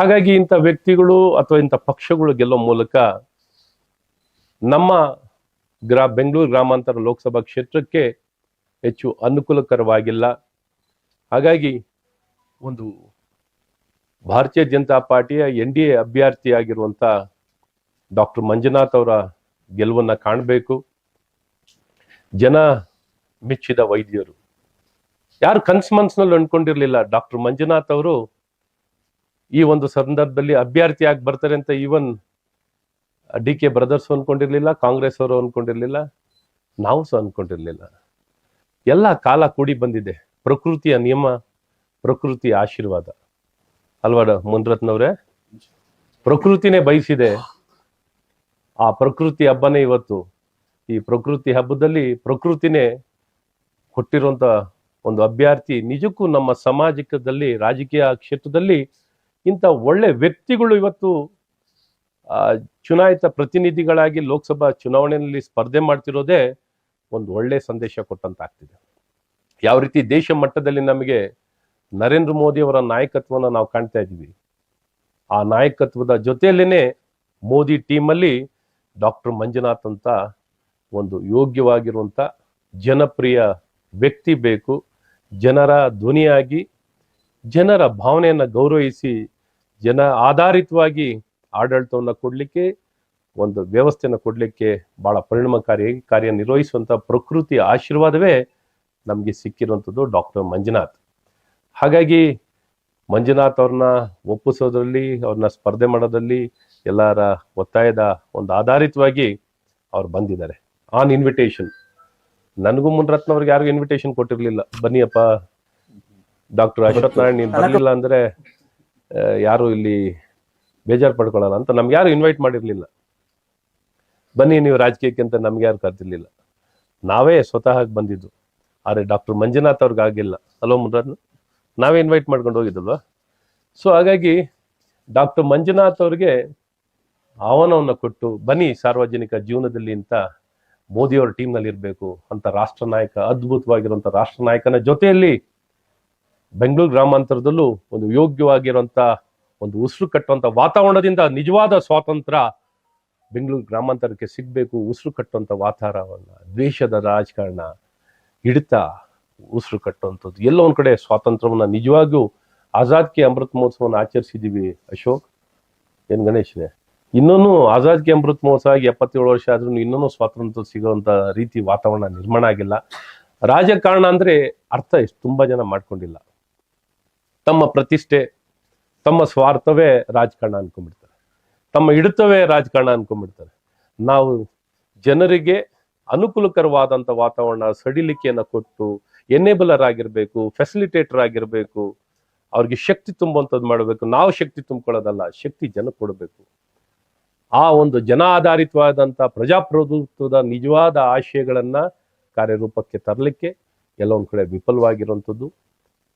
ಹಾಗಾಗಿ ಇಂಥ ವ್ಯಕ್ತಿಗಳು ಅಥವಾ ಇಂಥ ಪಕ್ಷಗಳು ಗೆಲ್ಲೋ ಮೂಲಕ ನಮ್ಮ ಗ್ರಾ, ಬೆಂಗಳೂರು ಗ್ರಾಮಾಂತರ ಲೋಕಸಭಾ ಕ್ಷೇತ್ರಕ್ಕೆ ಹೆಚ್ಚು ಅನುಕೂಲಕರವಾಗಿಲ್ಲ. ಹಾಗಾಗಿ ಒಂದು ಭಾರತೀಯ ಜನತಾ ಪಾರ್ಟಿಯ ಎನ್ ಡಿ ಎ ಅಭ್ಯರ್ಥಿಯಾಗಿರುವಂಥ ಡಾಕ್ಟರ್ ಮಂಜುನಾಥ್ ಅವರ ಗೆಲುವನ್ನ ಕಾಣಬೇಕು. ಜನ ಮೆಚ್ಚಿದ ವೈದ್ಯರು. ಯಾರು ಕನ್ಸ್ ಮನ್ಸ್ನಲ್ಲಿ ಅಂದ್ಕೊಂಡಿರಲಿಲ್ಲ, ಡಾಕ್ಟರ್ ಮಂಜುನಾಥ್ ಅವರು ಈ ಒಂದು ಸಂದರ್ಭದಲ್ಲಿ ಅಭ್ಯರ್ಥಿಯಾಗಿ ಬರ್ತಾರೆ ಅಂತ ಈವನ್ ಡಿ ಕೆ ಬ್ರದರ್ಸ್ ಅನ್ಕೊಂಡಿರ್ಲಿಲ್ಲ, ಕಾಂಗ್ರೆಸ್ ಅವರು ಅನ್ಕೊಂಡಿರ್ಲಿಲ್ಲ, ನಾವು ಸಹ ಅನ್ಕೊಂಡಿರ್ಲಿಲ್ಲ. ಎಲ್ಲ ಕಾಲ ಕೂಡಿ ಬಂದಿದೆ. ಪ್ರಕೃತಿಯ ನಿಯಮ, ಪ್ರಕೃತಿಯ ಆಶೀರ್ವಾದ. ಅಲ್ವಾ ಮುನ್ರತ್ನವ್ರೆ? ಪ್ರಕೃತಿನೇ ಬಯಸಿದೆ. ಆ ಪ್ರಕೃತಿ ಹಬ್ಬನೇ ಇವತ್ತು. ಈ ಪ್ರಕೃತಿ ಹಬ್ಬದಲ್ಲಿ ಪ್ರಕೃತಿನೇ ಕೊಟ್ಟಿರುವಂತ ಒಂದು ಅಭ್ಯರ್ಥಿ ನಿಜಕ್ಕೂ ನಮ್ಮ ಸಾಮಾಜಿಕದಲ್ಲಿ, ರಾಜಕೀಯ ಕ್ಷೇತ್ರದಲ್ಲಿ ಇಂಥ ಒಳ್ಳೆ ವ್ಯಕ್ತಿಗಳು ಇವತ್ತು ಚುನಾಯಿತ ಪ್ರತಿನಿಧಿಗಳಾಗಿ ಲೋಕಸಭಾ ಚುನಾವಣೆಯಲ್ಲಿ ಸ್ಪರ್ಧೆ ಮಾಡ್ತಿರೋದೇ ಒಂದು ಒಳ್ಳೆ ಸಂದೇಶ ಕೊಟ್ಟಂತಾಗ್ತಿದೆ. ಯಾವ ರೀತಿ ದೇಶ ಮಟ್ಟದಲ್ಲಿ ನಮಗೆ ನರೇಂದ್ರ ಮೋದಿಯವರ ನಾಯಕತ್ವವನ್ನು ನಾವು ಕಾಣ್ತಾ ಇದ್ದೀವಿ. ಆ ನಾಯಕತ್ವದ ಜೊತೆಯಲ್ಲೇನೆ ಮೋದಿ ಟೀಮಲ್ಲಿ ಡಾಕ್ಟರ್ ಮಂಜುನಾಥ್ ಅಂತ ಒಂದು ಯೋಗ್ಯವಾಗಿರುವಂಥ ಜನಪ್ರಿಯ ವ್ಯಕ್ತಿ ಬೇಕು. ಜನರ ಧ್ವನಿಯಾಗಿ ಜನರ ಭಾವನೆಯನ್ನ ಗೌರವಿಸಿ ಜನ ಆಧಾರಿತವಾಗಿ ಆಡಳಿತವನ್ನ ಕೊಡಲಿಕ್ಕೆ, ಒಂದು ವ್ಯವಸ್ಥೆಯನ್ನು ಕೊಡ್ಲಿಕ್ಕೆ ಬಹಳ ಪರಿಣಾಮಕಾರಿಯಾಗಿ ಕಾರ್ಯನಿರ್ವಹಿಸುವಂಥ ಪ್ರಕೃತಿ ಆಶೀರ್ವಾದವೇ ನಮಗೆ ಸಿಕ್ಕಿರುವಂಥದ್ದು ಡಾಕ್ಟರ್ ಮಂಜುನಾಥ್. ಹಾಗಾಗಿ ಮಂಜುನಾಥ್ ಅವ್ರನ್ನ ಒಪ್ಪಿಸೋದ್ರಲ್ಲಿ, ಅವ್ರನ್ನ ಸ್ಪರ್ಧೆ ಮಾಡೋದ್ರಲ್ಲಿ ಎಲ್ಲರ ಒತ್ತಾಯದ ಒಂದು ಆಧಾರಿತವಾಗಿ ಅವ್ರು ಬಂದಿದ್ದಾರೆ. ಆನ್ ಇನ್ವಿಟೇಷನ್ ನನಗೂ ಮುನ್ರತ್ನ ಅವ್ರಿಗೆ ಯಾರಿಗೂ ಇನ್ವಿಟೇಷನ್ ಕೊಟ್ಟಿರಲಿಲ್ಲ. ಬನ್ನಿಯಪ್ಪ ಡಾಕ್ಟರ್ ಅಶ್ವಥ್ ನಾರಾಯಣ್ ನೀನ್ ಬರ್ಲಿಲ್ಲ ಅಂದ್ರೆ ಆ, ಯಾರು ಇಲ್ಲಿ ಬೇಜಾರು ಪಡ್ಕೊಳ್ಳಲ್ಲ ಅಂತ ನಮ್ಗೆ ಯಾರು ಇನ್ವೈಟ್ ಮಾಡಿರ್ಲಿಲ್ಲ. ಬನ್ನಿ ನೀವು ರಾಜಕೀಯಕ್ಕೆ ಅಂತ ನಮ್ಗೆ ಯಾರು ಕರ್ತಿರ್ಲಿಲ್ಲ ನಾವೇ ಸ್ವತಃ ಬಂದಿದ್ದು. ಆದ್ರೆ ಡಾಕ್ಟರ್ ಮಂಜುನಾಥ್ ಅವ್ರಿಗೆ ಆಗಿಲ್ಲ. ಹಲೋ ಮುರನ್ ನಾವೇ ಇನ್ವೈಟ್ ಮಾಡ್ಕೊಂಡು ಹೋಗಿದ್ದಲ್ವಾ? ಸೊ ಹಾಗಾಗಿ ಡಾಕ್ಟರ್ ಮಂಜುನಾಥ್ ಅವ್ರಿಗೆ ಆಹ್ವಾನವನ್ನು ಕೊಟ್ಟು ಬನ್ನಿ ಸಾರ್ವಜನಿಕ ಜೀವನದಲ್ಲಿ ಅಂತ ಮೋದಿಯವರ ಟೀಮ್ನಲ್ಲಿ ಇರಬೇಕು ಅಂತ ರಾಷ್ಟ್ರ ನಾಯಕ ಅದ್ಭುತವಾಗಿರುವಂತ ರಾಷ್ಟ್ರ ನಾಯಕನ ಜೊತೆಯಲ್ಲಿ ಬೆಂಗಳೂರು ಗ್ರಾಮಾಂತರದಲ್ಲೂ ಒಂದು ಯೋಗ್ಯವಾಗಿರುವಂತ ಒಂದು ಉಸಿರು ಕಟ್ಟುವಂತ ವಾತಾವರಣದಿಂದ ನಿಜವಾದ ಸ್ವಾತಂತ್ರ್ಯ ಬೆಂಗಳೂರು ಗ್ರಾಮಾಂತರಕ್ಕೆ ಸಿಗಬೇಕು, ಉಸಿರು ಕಟ್ಟುವಂಥ ವಾತಾವರಣ, ದ್ವೇಷದ ರಾಜಕಾರಣ, ಹಿಡಿತ, ಉಸಿರು ಕಟ್ಟುವಂಥದ್ದು. ಎಲ್ಲೋ ಒಂದು ಕಡೆ ಸ್ವಾತಂತ್ರ್ಯವನ್ನ ನಿಜವಾಗಿಯೂ ಆಜಾದ್ ಕೆ ಅಮೃತ್ ಮಹೋತ್ಸವವನ್ನು ಆಚರಿಸಿದೀವಿ ಅಶೋಕ್. ಏನು ಗಣೇಶನೇ? ಇನ್ನೂ ಆಜಾದ್ ಕೆ ಅಮೃತ್ ಮಹೋತ್ಸವ ಆಗಿ ಎಪ್ಪತ್ತೇಳು ವರ್ಷ ಆದ್ರೂ ಇನ್ನೂ ಸ್ವಾತಂತ್ರ್ಯ ಸಿಗುವಂತ ರೀತಿ ವಾತಾವರಣ ನಿರ್ಮಾಣ ಆಗಿಲ್ಲ. ರಾಜಕಾರಣ ಅಂದ್ರೆ ಅರ್ಥ ಎಷ್ಟು? ತುಂಬಾ ಜನ ಮಾಡ್ಕೊಂಡಿಲ್ಲ. ತಮ್ಮ ಪ್ರತಿಷ್ಠೆ, ತಮ್ಮ ಸ್ವಾರ್ಥವೇ ರಾಜಕಾರಣ ಅನ್ಕೊಂಡ್ಬಿಡ್ತಾರೆ. ತಮ್ಮ ಹಿಡಿತವೇ ರಾಜಕಾರಣ ಅನ್ಕೊಂಡ್ಬಿಡ್ತಾರೆ. ನಾವು ಜನರಿಗೆ ಅನುಕೂಲಕರವಾದಂಥ ವಾತಾವರಣ ಸಡಿಲಿಕೆಯನ್ನ ಕೊಟ್ಟು ಎನೇಬಲರ್ ಆಗಿರಬೇಕು ಫೆಸಿಲಿಟೇಟರ್ ಆಗಿರಬೇಕು, ಅವ್ರಿಗೆ ಶಕ್ತಿ ತುಂಬುವಂಥದ್ದು ಮಾಡಬೇಕು. ನಾವು ಶಕ್ತಿ ತುಂಬಿಕೊಳ್ಳೋದಲ್ಲ, ಶಕ್ತಿ ಜನ ಕೊಡಬೇಕು. ಆ ಒಂದು ಜನ ಆಧಾರಿತವಾದಂಥ ಪ್ರಜಾಪ್ರಭುತ್ವದ ನಿಜವಾದ ಆಶಯಗಳನ್ನ ಕಾರ್ಯರೂಪಕ್ಕೆ ತರಲಿಕ್ಕೆ ಎಲ್ಲ ಒಂದ್ ಕಡೆ ವಿಫಲವಾಗಿರುವಂಥದ್ದು.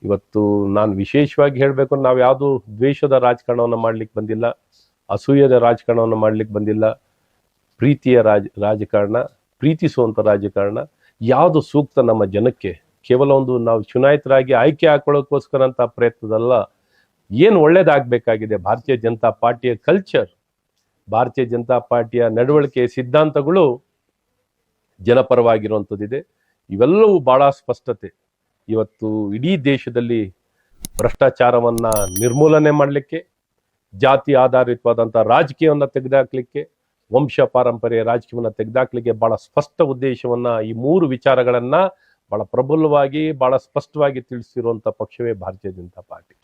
ಇವತ್ತು ನಾನು ವಿಶೇಷವಾಗಿ ಹೇಳಬೇಕು ನಾವು ಯಾವುದು ದ್ವೇಷದ ರಾಜಕಾರಣವನ್ನು ಮಾಡ್ಲಿಕ್ಕೆ ಬಂದಿಲ್ಲ, ಅಸೂಯದ ರಾಜಕಾರಣವನ್ನು ಮಾಡ್ಲಿಕ್ಕೆ ಬಂದಿಲ್ಲ. ಪ್ರೀತಿಯ ರಾಜ, ರಾಜಕಾರಣ ಪ್ರೀತಿಸುವಂಥ ರಾಜಕಾರಣ, ಯಾವುದು ಸೂಕ್ತ ನಮ್ಮ ಜನಕ್ಕೆ? ಕೇವಲ ಒಂದು ನಾವು ಚುನಾಯಿತರಾಗಿ ಆಯ್ಕೆ ಹಾಕೊಳ್ಳೋಕ್ಕೋಸ್ಕರ ಅಂತ ಪ್ರಯತ್ನದಲ್ಲ, ಏನು ಒಳ್ಳೇದಾಗಬೇಕಾಗಿದೆ? ಭಾರತೀಯ ಜನತಾ ಪಾರ್ಟಿಯ ಕಲ್ಚರ್ ಭಾರತೀಯ ಜನತಾ ಪಾರ್ಟಿಯ ನಡವಳಿಕೆ ಸಿದ್ಧಾಂತಗಳು ಜನಪರವಾಗಿರುವಂಥದ್ದಿದೆ. ಇವೆಲ್ಲವೂ ಭಾಳ ಸ್ಪಷ್ಟತೆ. ಇವತ್ತು ಇಡೀ ದೇಶದಲ್ಲಿ ಭ್ರಷ್ಟಾಚಾರವನ್ನು ನಿರ್ಮೂಲನೆ ಮಾಡಲಿಕ್ಕೆ, ಜಾತಿ ಆಧಾರಿತವಾದಂಥ ರಾಜಕೀಯವನ್ನು ತೆಗೆದುಹಾಕ್ಲಿಕ್ಕೆ ವಂಶ ಪಾರಂಪರ್ಯ ರಾಜಕೀಯವನ್ನು ತೆಗೆದುಹಾಕ್ಲಿಕ್ಕೆ ಭಾಳ ಸ್ಪಷ್ಟ ಉದ್ದೇಶವನ್ನು ಈ ಮೂರು ವಿಚಾರಗಳನ್ನು ಭಾಳ ಪ್ರಬಲವಾಗಿ ಭಾಳ ಸ್ಪಷ್ಟವಾಗಿ ತಿಳಿಸಿರುವಂಥ ಪಕ್ಷವೇ ಭಾರತೀಯ ಜನತಾ ಪಾರ್ಟಿ.